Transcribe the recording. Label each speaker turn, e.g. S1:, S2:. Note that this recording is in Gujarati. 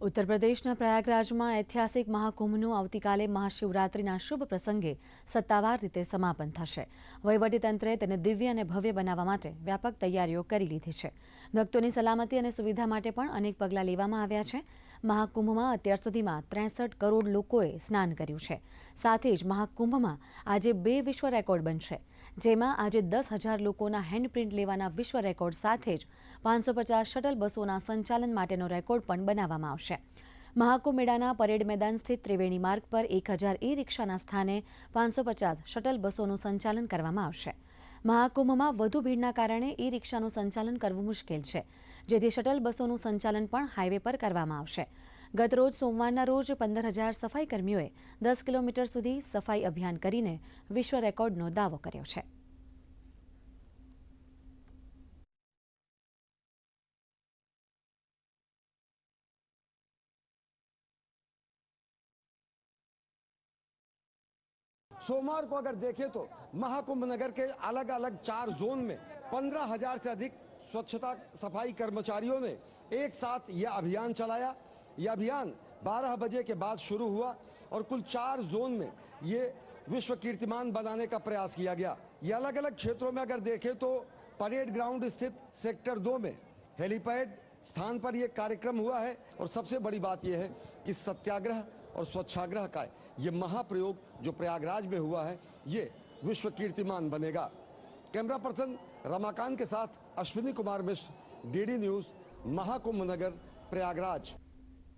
S1: ઉત્તર પ્રદેશના પ્રયાગરાજમાં ઐતિહાસિક મહાકુંભનું આવતીકાલે મહાશિવરાત્રિના શુભ પ્રસંગે સત્તાવાર રીતે સમાપન થશે. વહીવટીતંત્રે તેને દિવ્ય અને ભવ્ય બનાવવા માટે વ્યાપક તૈયારીઓ કરી લીધી છે. ભક્તોની સલામતી અને સુવિધા માટે પણ અનેક પગલાં લેવામાં આવ્યા છે. મહાકુંભમાં અત્યાર સુધીમાં ત્રેસઠ કરોડ લોકોએ સ્નાન કર્યું છે. સાથે જ મહાકુંભમાં આજે બે વિશ્વ રેકોર્ડ બનશે, જેમાં આજે દસ હજાર લોકોના હેન્ડપ્રિન્ટ લેવાના વિશ્વ રેકોર્ડ સાથે જ પાંચસો પચાસ શટલ બસોના સંચાલન માટેનો રેકોર્ડ પણ બનાવવામાં આવશે. મહાકુંભ મેળાના પરેડ મેદાન સ્થિત ત્રિવેણી માર્ગ પર એક હજાર ઈ રિક્ષાના સ્થાને પાંચસો પચાસ શટલ બસોનું સંચાલન કરવામાં આવશે. મહાકુંભમાં વધુ ભીડના કારણે ઈ રિક્ષાનું સંચાલન કરવું મુશ્કેલ છે, જેથી શટલ બસોનું સંચાલન પણ હાઈવે પર કરવામાં આવશે. ગત રોજ સોમવારના રોજ પંદર હજાર સફાઈ કર્મીઓએ દસ કિલોમીટર સુધી સફાઈ અભિયાન કરીને વિશ્વ રેકોર્ડનો દાવો કર્યો છે.
S2: सोमवार को अगर देखें तो महाकुंभ नगर के अलग अलग चार जोन में पंद्रह हज़ार से अधिक स्वच्छता सफ़ाई कर्मचारियों ने एक साथ यह अभियान चलाया। यह अभियान 12 बजे के बाद शुरू हुआ और कुल चार जोन में ये विश्व कीर्तिमान बनाने का प्रयास किया गया। ये अलग अलग क्षेत्रों में अगर देखें तो परेड ग्राउंड स्थित सेक्टर दो में हेलीपैड स्थान पर यह कार्यक्रम हुआ है। और सबसे बड़ी बात यह है कि सत्याग्रह और स्वच्छाग्रह का ये महाप्रयोग जो प्रयागराज में हुआ है, ये विश्व कीर्तिमान बनेगा। कैमरा पर्सन रमाकांत के साथ अश्विनी कुमार मिश्र डी न्यूज़, महाकुंभ नगर, प्रयागराज।